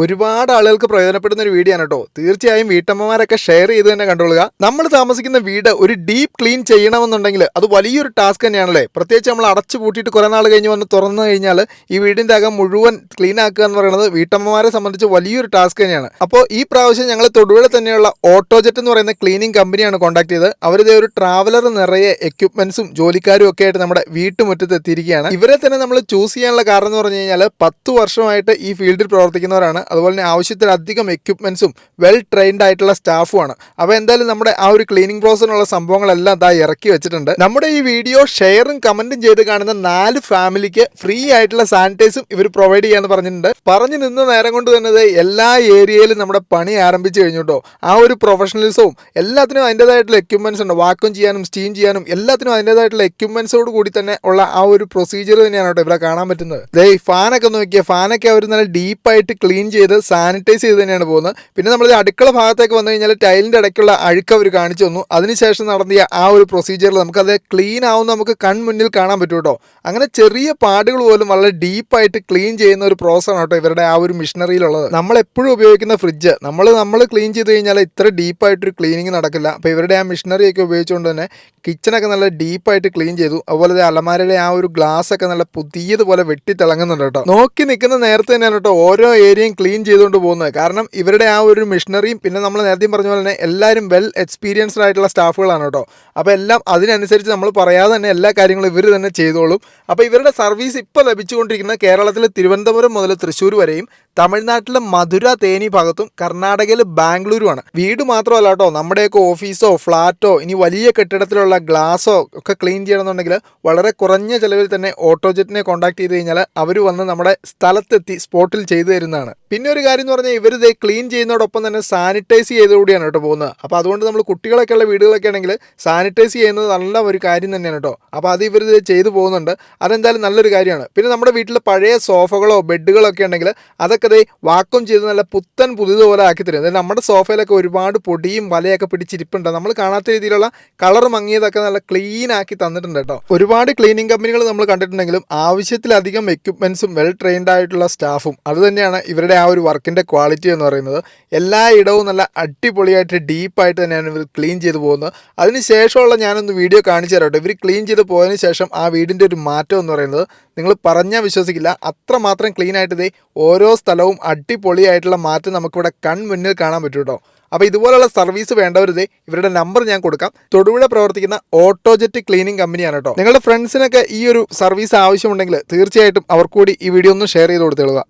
ഒരുപാട് ആളുകൾക്ക് പ്രയോജനപ്പെടുന്ന ഒരു വീഡിയോ ആണ് കേട്ടോ തീർച്ചയായും വീട്ടമ്മമാരൊക്കെ ഷെയർ ചെയ്ത് തന്നെ കണ്ടോളുക നമ്മൾ താമസിക്കുന്ന വീട് ഒരു ഡീപ്പ് ക്ലീൻ ചെയ്യണമെന്നുണ്ടെങ്കിൽ അത് വലിയൊരു ടാസ്ക് തന്നെയാണല്ലേ? പ്രത്യേകിച്ച് നമ്മൾ അടച്ചു പൂട്ടിയിട്ട് കുറേ നാൾ കഴിഞ്ഞ് വന്ന് തുറന്നു കഴിഞ്ഞാൽ ഈ വീടിന്റെ അകം മുഴുവൻ ക്ലീൻ ആക്കുക എന്ന് പറയുന്നത് വീട്ടമ്മമാരെ സംബന്ധിച്ച് വലിയൊരു ടാസ്ക് തന്നെയാണ്. അപ്പോൾ ഈ പ്രാവശ്യം ഞങ്ങൾ തൊടുപുഴ തന്നെയുള്ള ഓട്ടോജെറ്റ് എന്ന് പറയുന്ന ക്ലീനിങ് കമ്പനിയാണ് കോൺടാക്ട് ചെയ്ത് അവരിതേ ഒരു ട്രാവലർ നിറയെ എക്യുപ്മെന്റ്സും ജോലിക്കാരും ഒക്കെ ആയിട്ട് നമ്മുടെ വീട്ടുമുറ്റത്ത് എത്തിയിരിക്കുകയാണ്. ഇവരെ തന്നെ നമ്മൾ ചൂസ് ചെയ്യാനുള്ള കാരണം എന്ന് പറഞ്ഞു കഴിഞ്ഞാൽ പത്ത് വർഷമായിട്ട് ഈ ഫീൽഡിൽ പ്രവർത്തിക്കുന്നവരാണ്. അതുപോലെ തന്നെ ആവശ്യത്തിലധികം എക്യുപ്മെൻസും വെൽ ട്രെയിൻഡ് ആയിട്ടുള്ള സ്റ്റാഫുമാണ് അപ്പോൾ എന്തായാലും നമ്മുടെ ആ ഒരു ക്ലീനിങ് പ്രോസസ്സിനുള്ള സംഭവങ്ങളെല്ലാം ഇതാ ഇറക്കി വെച്ചിട്ടുണ്ട്. നമ്മുടെ ഈ വീഡിയോ ഷെയറും കമന്റും ചെയ്ത് കാണുന്ന നാല് ഫാമിലിക്ക് ഫ്രീ ആയിട്ടുള്ള സാനിറ്റൈസും ഇവർ പ്രൊവൈഡ് ചെയ്യാന്ന് പറഞ്ഞിട്ടുണ്ട്. പറഞ്ഞു നിന്ന നേരം കൊണ്ട് തന്നെ എല്ലാ ഏരിയയിലും നമ്മുടെ പണി ആരംഭിച്ചു കഴിഞ്ഞു കേട്ടോ ആ ഒരു പ്രൊഫഷണലിസവും എല്ലാത്തിനും അതിന്റെതായിട്ടുള്ള എക്യുപ്മെൻസ് ഉണ്ട്. വാക്വം ചെയ്യാനും സ്റ്റീം ചെയ്യാനും എല്ലാത്തിനും അതിന്റെതായിട്ടുള്ള എക്യുപ്മെൻസോട് കൂടി തന്നെ ഉള്ള ആ ഒരു പ്രൊസീജിയർ തന്നെയാണ് കേട്ടോ ഇവിടെ കാണാൻ പറ്റുന്നത്. ദേ ഫാനൊക്കെ നോക്കിയാൽ ഫാനൊക്കെ അവർ നല്ല ഡീപ്പായിട്ട് ക്ലീൻ ചെയ്ത് സാനിറ്റൈസ് ചെയ്ത് തന്നെയാണ് പോകുന്നത്. പിന്നെ നമ്മൾ അടുക്കള ഭാഗത്തേക്ക് വന്നു കഴിഞ്ഞാൽ ടൈലിന്റെ ഇടയ്ക്കുള്ള അഴുക്ക് അവർ കാണിച്ചു തന്നു. അതിനുശേഷം നടത്തിയ ആ ഒരു പ്രൊസീജിയറിൽ നമുക്കത് ക്ലീൻ ആവുന്ന നമുക്ക് കൺമുന്നിൽ കാണാൻ പറ്റും കേട്ടോ. അങ്ങനെ ചെറിയ പാടുകൾ പോലും വളരെ ഡീപ്പായിട്ട് ക്ലീൻ ചെയ്യുന്ന ഒരു പ്രോസസ്സാണ് കേട്ടോ ഇവരുടെ ആ ഒരു മിഷനറിയിലുള്ളത് നമ്മൾ എപ്പോഴും ഉപയോഗിക്കുന്ന ഫ്രിഡ്ജ് നമ്മൾ നമ്മൾ ക്ലീൻ ചെയ്ത് കഴിഞ്ഞാൽ ഇത്ര ഡീപ്പായിട്ടൊരു ക്ലീനിങ് നടക്കില്ല. അപ്പോൾ ഇവരുടെ ആ മിഷനറിയൊക്കെ ഉപയോഗിച്ചുകൊണ്ട് തന്നെ കിച്ചണൊക്കെ നല്ല ഡീപ്പായിട്ട് ക്ലീൻ ചെയ്തു. അതുപോലെ അലമാരയുടെ ആ ഒരു ഗ്ലാസ് ഒക്കെ നല്ല പുതിയതുപോലെ വെട്ടി തിളങ്ങുന്നുണ്ട് കേട്ടോ. നോക്കി നിൽക്കുന്ന നേരത്തെ തന്നെയാണ് കേട്ടോ ഓരോ ഏരിയയും ക്ലീൻ ചെയ്തുകൊണ്ട് പോകുന്നത്. കാരണം ഇവരുടെ ആ ഒരു മിഷനറിയും പിന്നെ നമ്മൾ നേരത്തെയും പറഞ്ഞ പോലെ തന്നെ എല്ലാവരും വെൽ എക്സ്പീരിയൻസ്ഡ് ആയിട്ടുള്ള സ്റ്റാഫുകളാണ് കേട്ടോ. അപ്പോൾ എല്ലാം അതിനനുസരിച്ച് നമ്മൾ പറയാതെ തന്നെ എല്ലാ കാര്യങ്ങളും ഇവർ തന്നെ ചെയ്തോളും. അപ്പോൾ ഇവരുടെ സർവീസ് ഇപ്പോൾ ലഭിച്ചുകൊണ്ടിരിക്കുന്നത് കേരളത്തിലെ തിരുവനന്തപുരം മുതൽ തൃശ്ശൂർ വരെയും തമിഴ്നാട്ടിലെ മധുര തേനി ഭാഗത്തും കർണാടകയിൽ ബാംഗ്ലൂരുമാണ്. വീട് മാത്രമല്ല കേട്ടോ നമ്മുടെയൊക്കെ ഓഫീസോ ഫ്ലാറ്റോ ഇനി വലിയ കെട്ടിടത്തിലുള്ള ഗ്ലാസോ ഒക്കെ ക്ലീൻ ചെയ്യണമെന്നുണ്ടെങ്കിൽ വളരെ കുറഞ്ഞ ചിലവിൽ തന്നെ ഓട്ടോജെറ്റിനെ കോൺടാക്ട് ചെയ്ത് കഴിഞ്ഞാൽ അവർ വന്ന് നമ്മുടെ സ്ഥലത്തെത്തി സ്പോട്ടിൽ ചെയ്തു തരുന്നതാണ്. പിന്നെ ഒരു കാര്യം എന്ന് പറഞ്ഞാൽ ഇവർ ഇത് ക്ലീൻ ചെയ്യുന്നതോടൊപ്പം തന്നെ സാനിറ്റൈസ് ചെയ്തുകൂടിയാണ് കേട്ടോ പോകുന്നത്. അപ്പോൾ അതുകൊണ്ട് നമ്മൾ കുട്ടികളൊക്കെ ഉള്ള വീടുകളൊക്കെ ആണെങ്കിൽ സാനിറ്റൈസ് ചെയ്യുന്നത് നല്ല ഒരു കാര്യം തന്നെയാണ് കേട്ടോ. അപ്പോൾ അത് ഇവർ ഇത് ചെയ്തു പോകുന്നുണ്ട്. അതെന്തായാലും നല്ലൊരു കാര്യമാണ്. പിന്നെ നമ്മുടെ വീട്ടിൽ പഴയ സോഫകളോ ബെഡുകളോ ഒക്കെ ഉണ്ടെങ്കിൽ അതൊക്കെ ദേ വാക്കും ചെയ്ത് നല്ല പുത്തൻ പുതിയതുപോലെ ആക്കി തരും. അതായത് നമ്മുടെ സോഫയിലൊക്കെ ഒരുപാട് പൊടിയും വലയൊക്കെ പിടിച്ചിരിപ്പുണ്ട്. നമ്മൾ കാണാത്ത രീതിയിലുള്ള കളർ മങ്ങിയതൊക്കെ നല്ല ക്ലീൻ ആക്കി തന്നിട്ടുണ്ട് കേട്ടോ. ഒരുപാട് ക്ലീനിങ് കമ്പനികൾ നമ്മൾ കണ്ടിട്ടുണ്ടെങ്കിലും ആവശ്യത്തിലധികം എക്യുപ്മെന്റ്സും വെൽ ട്രെയിൻഡ് ആയിട്ടുള്ള സ്റ്റാഫും അതുതന്നെയാണ് ഇവരുടെ ആ ഒരു വർക്കിന്റെ ക്വാളിറ്റി എന്ന് പറയുന്നത് എല്ലാ ഇടവും നല്ല അടിപൊളിയായിട്ട് ഡീപ്പായിട്ട് തന്നെയാണ് ഇവർ ക്ലീൻ ചെയ്ത് പോകുന്നത്. അതിന് ശേഷമുള്ള ഞാനൊന്ന് വീഡിയോ കാണിച്ചു തരാം ഇവർ ക്ലീൻ ചെയ്ത് പോയതിന് ശേഷം ആ വീടിന്റെ ഒരു മാറ്റം എന്ന് പറയുന്നത് നിങ്ങൾ പറഞ്ഞാൽ വിശ്വസിക്കില്ല. അത്രമാത്രം ക്ലീൻ ആയിട്ട് ഇതേ ഓരോ സ്ഥലവും അടിപൊളിയായിട്ടുള്ള മാറ്റം നമുക്കിവിടെ കൺമുന്നിൽ കാണാൻ പറ്റും കേട്ടോ. അപ്പോൾ ഇതുപോലുള്ള സർവീസ് വേണ്ടവരുതേ ഇവരുടെ നമ്പർ ഞാൻ കൊടുക്കാം. തൊടുപുഴ പ്രവർത്തിക്കുന്ന ഓട്ടോജെറ്റ് ക്ലീനിങ് കമ്പനിയാണ് കേട്ടോ. നിങ്ങളുടെ ഫ്രണ്ട്സിനൊക്കെ ഈ ഒരു സർവീസ് ആവശ്യമുണ്ടെങ്കിൽ തീർച്ചയായിട്ടും അവർക്കൂടി ഈ വീഡിയോ ഒന്ന് ഷെയർ ചെയ്ത് കൊടുത്തേളുക